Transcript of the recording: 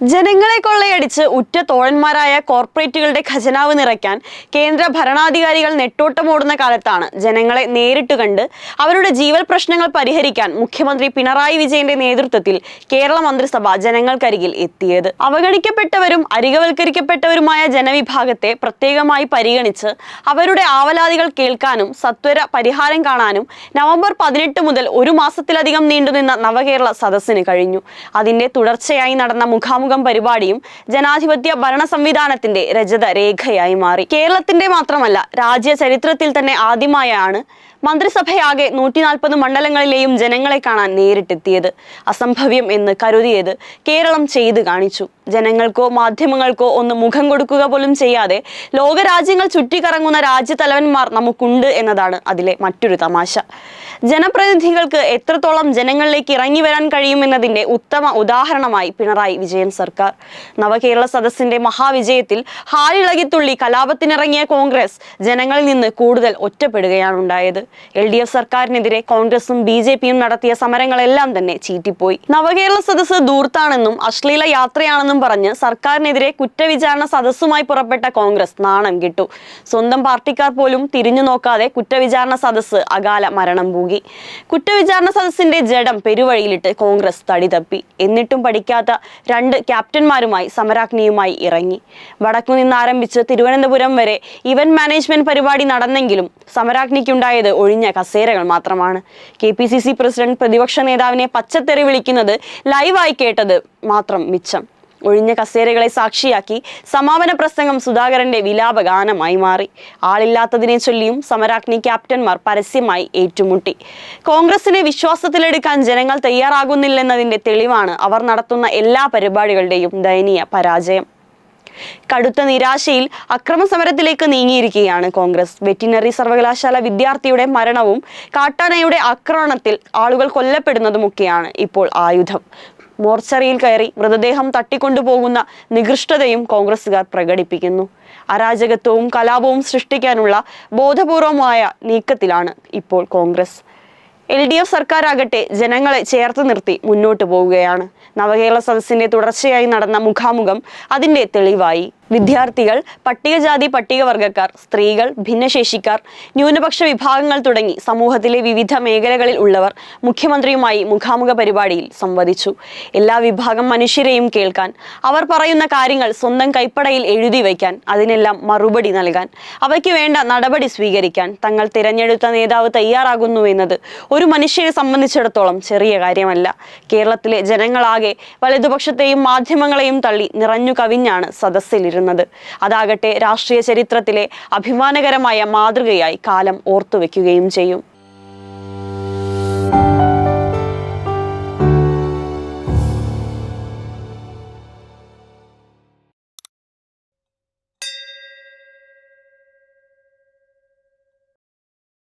ജനങ്ങളെ കൊള്ളയടിച്ച് ഉറ്റ തോഴന്മാരായ കോർപ്പറേറ്റുകളുടെ ഖജനാവ് നിറയ്ക്കാൻ കേന്ദ്ര ഭരണാധികാരികൾ നെട്ടോട്ടമോടുന്ന കാലത്താണ് ജനങ്ങളെ നേരിട്ട് കണ്ട് അവരുടെ ജീവൽ പ്രശ്നങ്ങൾ പരിഹരിക്കാൻ മുഖ്യമന്ത്രി പിണറായി വിജയന്റെ നേതൃത്വത്തിൽ കേരള മന്ത്രിസഭ ജനങ്ങൾക്കരികിൽ എത്തിയത്. അവഗണിക്കപ്പെട്ടവരും അരികവൽക്കരിക്കപ്പെട്ടവരുമായ ജനവിഭാഗത്തെ പ്രത്യേകമായി പരിഗണിച്ച് അവരുടെ ആവലാതികൾ കേൾക്കാനും സത്വര പരിഹാരം കാണാനും നവംബർ പതിനെട്ട് മുതൽ ഒരു മാസത്തിലധികം നീണ്ടുനിന്ന നവകേരള സദസ്സിന് കഴിഞ്ഞു. അതിന്റെ തുടർച്ചയായി നടന്ന മുഖാമുഖം പരിപാടിയും ജനാധിപത്യ ഭരണ സംവിധാനത്തിന്റെ രജത രേഖയായി മാറി. കേരളത്തിന്റെ മാത്രമല്ല രാജ്യ ചരിത്രത്തിൽ തന്നെ ആദ്യമായാണ് മന്ത്രിസഭയാകെ നൂറ്റി നാൽപ്പത് മണ്ഡലങ്ങളിലെയും ജനങ്ങളെ കാണാൻ നേരിട്ടെത്തിയത് അസംഭവ്യം എന്ന് കരുതിയത് കേരളം ചെയ്തു കാണിച്ചു. ജനങ്ങൾക്കോ മാധ്യമങ്ങൾക്കോ ഒന്ന് മുഖം കൊടുക്കുക പോലും ചെയ്യാതെ ലോകരാജ്യങ്ങൾ ചുറ്റിക്കറങ്ങുന്ന രാജ്യത്തലവന്മാർ നമുക്കുണ്ട് എന്നതാണ് അതിലെ മറ്റൊരു തമാശ. ജനപ്രതിനിധികൾക്ക് എത്രത്തോളം ജനങ്ങളിലേക്ക് ഇറങ്ങി വരാൻ കഴിയുമെന്നതിന്റെ ഉത്തമ ഉദാഹരണമായി പിണറായി വിജയൻ സർക്കാർ. നവകേരള സദസ്സിന്റെ മഹാവിജയത്തിൽ ഹാലിളകിത്തുള്ളി കലാപത്തിനിറങ്ങിയ കോൺഗ്രസ് ജനങ്ങളിൽ നിന്ന് കൂടുതൽ ഒറ്റപ്പെടുകയാണ് ഉണ്ടായത് എൽ ഡി എഫ് സർക്കാരിനെതിരെ കോൺഗ്രസും ബി ജെ പിയും നടത്തിയ സമരങ്ങളെല്ലാം തന്നെ ചീറ്റിപ്പോയി. നവകേരള സദസ്സ് ദൂർത്താണെന്നും അശ്ലീല യാത്രയാണെന്നും പറഞ്ഞ് സർക്കാരിനെതിരെ കുറ്റവിചാരണ സദസ്സുമായി പുറപ്പെട്ട കോൺഗ്രസ് നാണം കിട്ടു. സ്വന്തം പാർട്ടിക്കാർ പോലും തിരിഞ്ഞു നോക്കാതെ കുറ്റവിചാരണ സദസ്സ് അകാല മരണം പൂകി കുറ്റവിചാരണ സദസ്സിന്റെ ജഡം പെരുവഴിയിലിട്ട് കോൺഗ്രസ് തടി തപ്പി. എന്നിട്ടും പഠിക്കാത്ത രണ്ട് ക്യാപ്റ്റന്മാരുമായി സമരാഗ്നിയുമായി ഇറങ്ങി. വടക്കു നിന്നാരംഭിച്ച് തിരുവനന്തപുരം വരെ ഇവന്റ് മാനേജ്മെന്റ് പരിപാടി നടന്നെങ്കിലും സമരാഗ്നിക്കുണ്ടായത് ഒഴിഞ്ഞ കസേരകൾ മാത്രമാണ്. K P C C president പ്രതിപക്ഷ നേതാവിനെ പച്ചത്തെറി വിളിക്കുന്നത് ലൈവായി കേട്ടത് മാത്രം മിച്ചം. ഒഴിഞ്ഞ കസേരകളെ സാക്ഷിയാക്കി സമാപന പ്രസംഗം സുധാകരന്റെ വിലാപഗാനമായി മാറി. ആളില്ലാത്തതിനെ ചൊല്ലിയും സമരാഗ്നി ക്യാപ്റ്റന്മാർ പരസ്യമായി ഏറ്റുമുട്ടി. കോൺഗ്രസിനെ വിശ്വാസത്തിലെടുക്കാൻ ജനങ്ങൾ തയ്യാറാകുന്നില്ലെന്നതിന്റെ തെളിവാണ് അവർ നടത്തുന്ന എല്ലാ പരിപാടികളുടെയും ദയനീയ പരാജയം. കടുത്ത നിരാശയിൽ അക്രമ സമരത്തിലേക്ക് നീങ്ങിയിരിക്കുകയാണ് കോൺഗ്രസ്. വെറ്റിനറി സർവകലാശാല വിദ്യാർത്ഥിയുടെ മരണവും കാട്ടാനയുടെ ആക്രമണത്തിൽ ആളുകൾ കൊല്ലപ്പെടുന്നതുമൊക്കെയാണ് ഇപ്പോൾ ആയുധം. മോർച്ചറിയിൽ കയറി മൃതദേഹം തട്ടിക്കൊണ്ടുപോകുന്ന നികൃഷ്ടതയും കോൺഗ്രസുകാർ പ്രകടിപ്പിക്കുന്നു. അരാജകത്വവും കലാപവും സൃഷ്ടിക്കാനുള്ള ബോധപൂർവമായ നീക്കത്തിലാണ് ഇപ്പോൾ കോൺഗ്രസ്. എൽ ഡി എഫ് സർക്കാരാകട്ടെ ജനങ്ങളെ ചേർത്ത് നിർത്തി മുന്നോട്ട് പോവുകയാണ്. നവകേരള സദസ്സിന്റെ തുടർച്ചയായി നടന്ന മുഖാമുഖം അതിന്റെ തെളിവായി. വിദ്യാർത്ഥികൾ പട്ടികജാതി പട്ടികവർഗക്കാർ സ്ത്രീകൾ ഭിന്നശേഷിക്കാർ ന്യൂനപക്ഷ വിഭാഗങ്ങൾ തുടങ്ങി സമൂഹത്തിലെ വിവിധ മേഖലകളിൽ ഉള്ളവർ മുഖ്യമന്ത്രിയുമായി മുഖാമുഖ പരിപാടിയിൽ സംവദിച്ചു. എല്ലാ വിഭാഗം മനുഷ്യരെയും കേൾക്കാൻ അവർ പറയുന്ന കാര്യങ്ങൾ സ്വന്തം കൈപ്പടയിൽ എഴുതി വയ്ക്കാൻ അതിനെല്ലാം മറുപടി നൽകാൻ അവയ്ക്ക് വേണ്ട നടപടി സ്വീകരിക്കാൻ തങ്ങൾ തിരഞ്ഞെടുത്ത നേതാവ് തയ്യാറാകുന്നു എന്നത് ഒരു മനുഷ്യനെ സംബന്ധിച്ചിടത്തോളം ചെറിയ കാര്യമല്ല. കേരളത്തിലെ ജനങ്ങളാകെ വലതുപക്ഷത്തെയും മാധ്യമങ്ങളെയും തള്ളി നിറഞ്ഞു കവിഞ്ഞാണ് സദസ്സിലിരുന്നത്. അതാകട്ടെ രാഷ്ട്രീയ ചരിത്രത്തിലെ അഭിമാനകരമായ മാതൃകയായി കാലം ഓർത്തുവെക്കുകയും ചെയ്യും.